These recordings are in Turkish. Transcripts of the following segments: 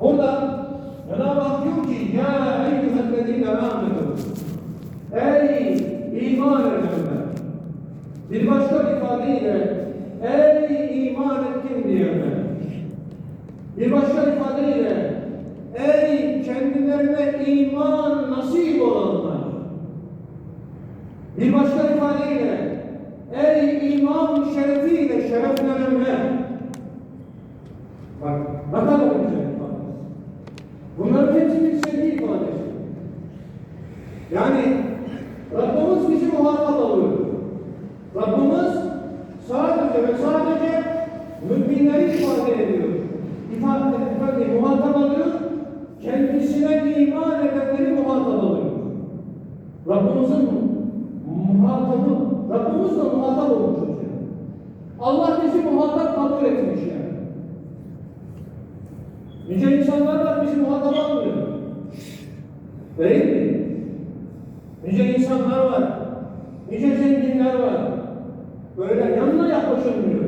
Burada Cenab-ı Hak diyor ki Ya eyyühellezine amenu Ey iman edenler Bir başka ifadeyle Ey iman ettim diyenler. Bir başka ifadeyle Ey kendilerine iman nasip olanlar. Bir başka ifadeyle ey iman şerefiyle şereflenenler bak ne kadar güzel ifade. Bunların hepsi bir sevgi ifadesi. Yani Rabbimiz bizi muhatap alıyor. Rabbimiz sadece ve sadece müminleri ifade ediyor. İfade muhatap alıyor. Kendisine iman edenleri muhatap alıyor. Rabbimizin muhatabı, Rabbimiz de muhatap olmuş hocam. Allah bizi muhatap kabul etmiş yani. Nice insanlar var bizi muhatap almıyor. Değil mi? Nice insanlar var. Nice zenginler var. Böyle yanına yaklaşılmıyor.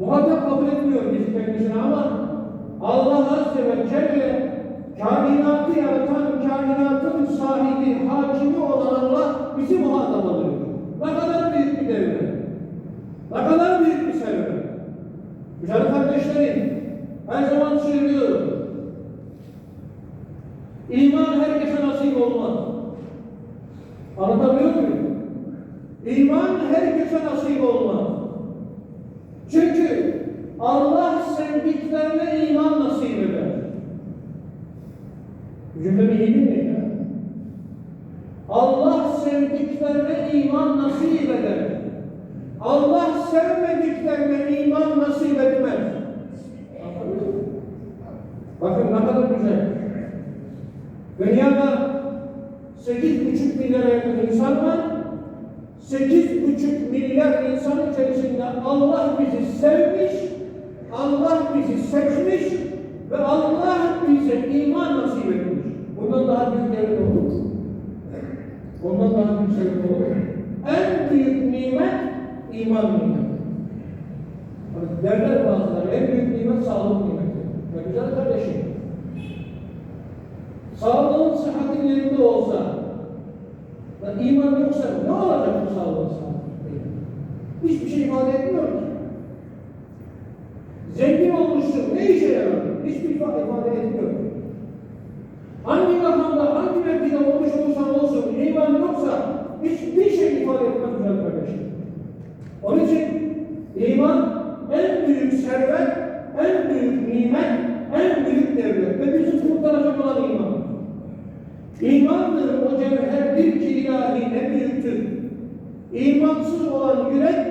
Muhatap kabul etmiyor bizi kendisine ama Allah Azze ve Celle kainatı yaratan, kainatın sahibi, hakimi olan Allah bizi muhatap alıyor. Ne kadar büyük bir devlet. Ne kadar büyük bir servet. Güzel kardeşlerim, her zaman söylüyorum. İman herkese nasip olmaz. Anlatabiliyor muyum? İman herkese nasip olmaz. Çünkü Allah sevdiklerine iman nasip eder. İyi dinleyin ya. Allah sevdiklerine iman nasip eder. Allah sevmediklerine iman nasip etmez. Bakın ne kadar güzel. Dünyada sekiz buçuk milyara yakın insan var. Sekiz buçuk milyar insan içerisinde Allah bizi sevmiş, Allah bizi seçmiş ve Allah bize iman nasip etmiş. Bundan daha büyük devlet mu? Ondan daha büyük olur mu? En büyük nimet iman nimeti. Derler bazıları en büyük nimet sağlık nimeti. Ve güzel kardeşim. Sağlığın sıhhatin yerinde olsa da iman yoksa ne olacak bu sağlığın sıhhatin? Hiçbir şey ifade etmiyor ki. Zengin olmuşsun ne işe yarar? Hiçbir ifade, ifade etmiyor. Mevkide olmuş olursan olsun, iman yoksa hiçbir şey ifade etmez güzel kardeşim. Onun için iman en büyük servet, en büyük nimet, en büyük devlet ve bizi kurtaracak olan iman. İmandır o cevherdir ki ilahi ne büyüktür. İmansız olan yürek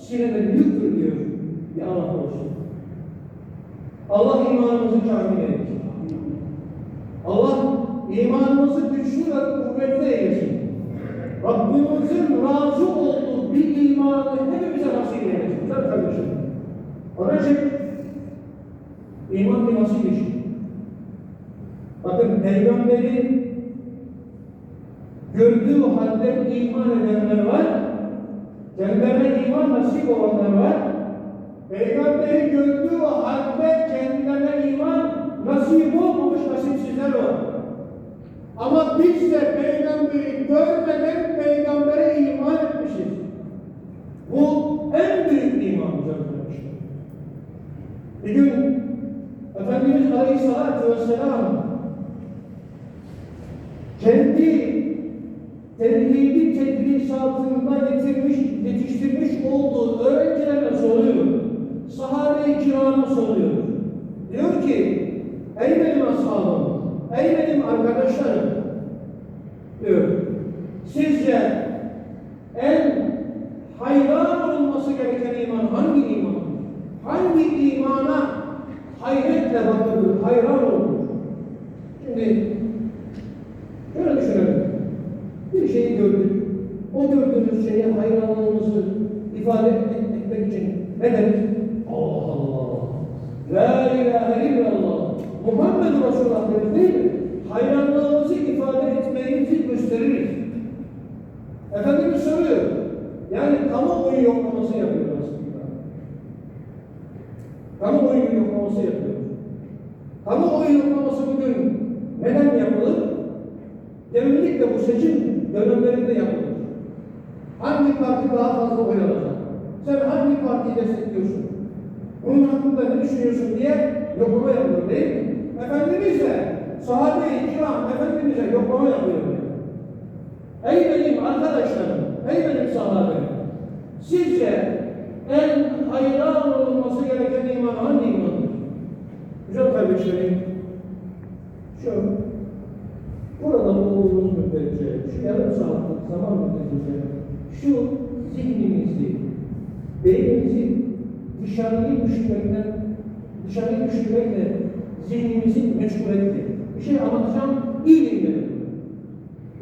sinede büyüktür diyor. Bir Allah olsun. Allah imanımızı kamil eylesin. Allah imanımızı güçlü ve kuvvetli eylesin. Rabbimizin razı olduğu bir imanı hepimize nasip eylesin. Güzel kardeşim. Onun için iman bir nasip işi. Bakın Peygamberin gördüğü halde iman edenler var. Kendilerine iman nasip olanlar var. Peygamberi gördüğü halde kendilerine iman nasip olmamış nasipsizler var. Ama biz de peygamberi görmeden peygambere iman etmişiz. Bu en büyük iman arkadaşlar. Bir gün Efendimiz Aleyhisselatü Vesselam kendi tevhidi tedrisatında getirmiş, yetiştirmiş olduğu öğrencilerine soruyor. Sahabe-i kirama soruyor. Diyor ki, ey benim ashabım, ey benim arkadaşlarım, diyor. Sizce en hayran olması gereken iman hangi iman? Hangi imana hayretle bakılır, hayran olur? Şimdi şöyle düşünelim. Bir şeyi gördük. O gördüğümüz şeye hayranlığımızı ifade etmek için ne demek? Allah Allah. La ilahe illallah. Muhammed Resulullah deriz değil mi? Hayranlığımızı ifade etmeyimizi gösteririz. Efendimiz soruyor. Yani kamuoyu yoklaması yapıyor. Kamuoyu yoklaması yapıyor. Kamuoyu neden yapılır? Genellikle bu seçim dönemlerinde yapılır. Hangi parti daha fazla oy alacak? Sen hangi partiyi destekliyorsun? Bunun hakkında ne düşünüyorsun diye yoklama yapılır değil mi? Efendimiz de sahabe-i kiram Efendimiz'e yoklama yapıyor. Ey benim arkadaşlarım, ey benim sahabelerim, sizce en hayran olunması hangi imandır? Güzel kardeşlerim, şu burada bulunduğumuz müddetçe, şu yarım saatlik zaman müddetçe, şu zihnimizi, beynimizi dışarıyı düşünmekten, dışarıyı düşünmekle zihnimizi meşgul etti. Bir şey anlatacağım, iyi dinleyin.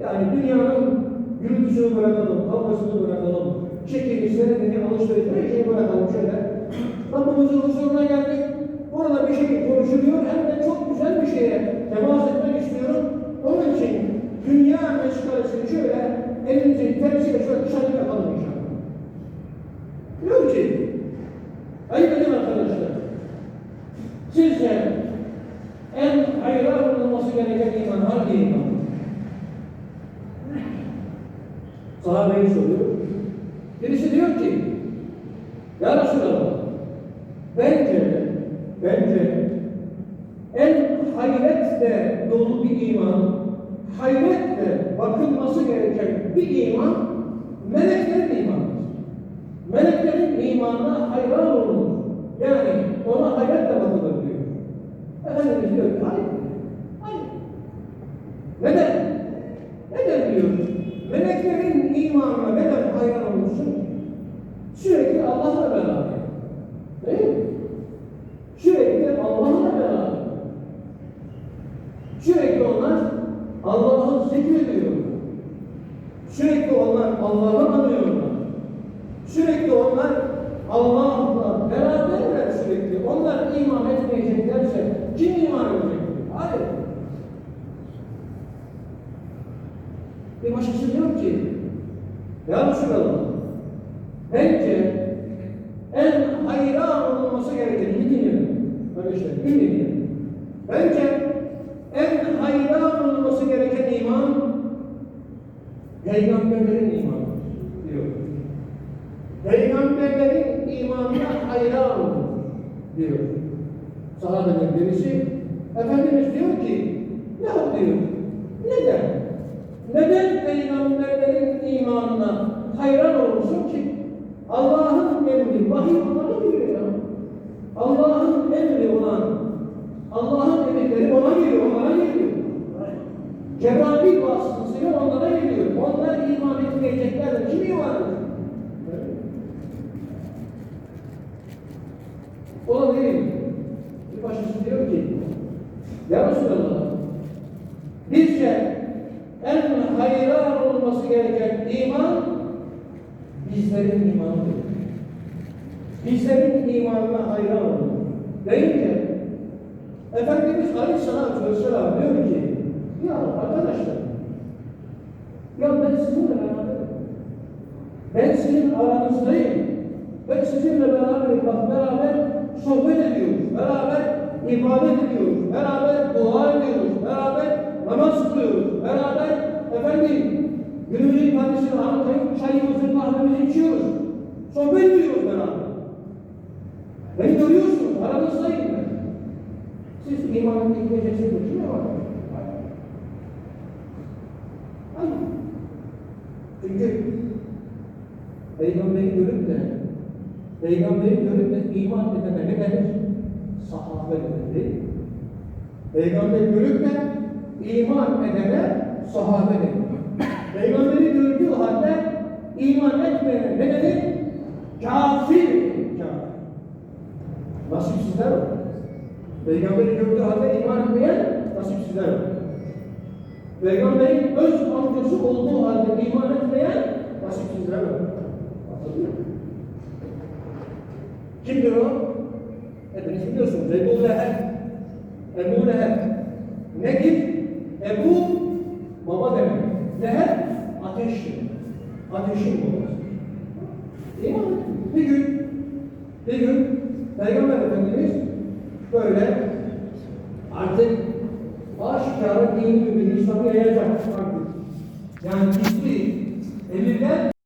Yani dünyanın gürültüsünü bırakalım, kavgasını bırakalım, çekilişleri, beni alışveriş, her şeyi bırakalım şöyle. Rabbimizin huzuruna geldik. Burada bir şey konuşuluyor, hem de çok güzel bir şeye temas etmek istiyorum. Onun için dünya meşgalesini şöyle elimizi tersiyle şöyle dışarı yapalım inşallah. Diyor ki, ey benim arkadaşlar, sizce en hayran olması gereken iman hangi iman? Sahabeyi soruyor. Birisi diyor ki, Ya Resulallah, bence, bence en hayretle dolu bir iman, hayretle bakılması gereken bir iman, meleklerin imanıdır. Meleklerin imanına hayran olunur. Yani ona hayretle bakılır diyor. Efendimiz diyor ki. Neden? Neden diyor? Meleklerin imanına neden hayran olursun? Sürekli Allah'la beraber. Değil mi? Sürekli Allah'la beraber. Sürekli onlar Allah'ı zikrediyorlar. Sürekli onlar Allah'ı anıyorlar. Sürekli onlar Allah'la beraberler sürekli. Onlar iman etmeyeceklerse kim iman edecek? Hayır. Bir başkası diyor ki, Ya Resulallah, bence en hayran olması gereken, dinleyin. Arkadaşlar, iyi dinleyin. Bence en hayran olması gereken iman, peygamberlerin imanı diyor. Peygamberlerin imanına hayran olun diyor. Sahabeden birisi, Efendimiz diyor ki, ya diyor, neden? Neden peygamberlerin imanına hayran olursun ki? Allah'ın emri, vahiy ona geliyor ya. Allah'ın emri olan, Allah'ın emirleri ona geliyor, onlara geliyor. Cebrail vasıtasıyla onlara geliyor. Onlar iman etmeyecekler kim iman edecek? O da değil. Bir başkası diyor ki, Ya Resulallah, bizce hayran olması gereken iman bizlerin imanıdır. Bizlerin imanına hayran olun. Deyince Efendimiz Aleyhisselatü Vesselam diyor ki ya arkadaşlar ya ben sizinle beraberim. Ben sizin aranızdayım. Ben sizinle beraberim. Bak beraber sohbet ediyoruz. Beraber ibadet ediyoruz. Beraber dua ediyoruz. Beraber namaz kılıyoruz. Beraber efendim günümüzün hadisini anlatayım. Çayımızı, kahvemizi içiyoruz. Sohbet ediyoruz beraber. Beni görüyorsunuz. Aranızdayım ben. Siz imanın gitmeyeceksiniz. Kime var? Hayır. Çünkü Peygamberi görüp de Peygamberi görüp de iman edene ne denir? Sahabe denir? Peygamberi görüp de iman edene sahabe denir. Peygamberi gördüğü halde iman etmeyene ne denir? Kafir. Kafir. Nasipsizler var. Peygamberi gördüğü halde iman etmeyen nasipsizler var. Peygamberin öz amcası olduğu halde iman etmeyen nasipsizler var. Anladın mı? Kimdir o? Hepiniz biliyorsunuz. Ebu Leheb. Ebu Leheb. Nedir? Ebu baba demek. Leheb ateş demek. Ateşin babası. İman etmiyor. Bir gün, bir gün Peygamber Efendimiz böyle artık aşikara dini mübini İslam'ı yayacak. Yani emirden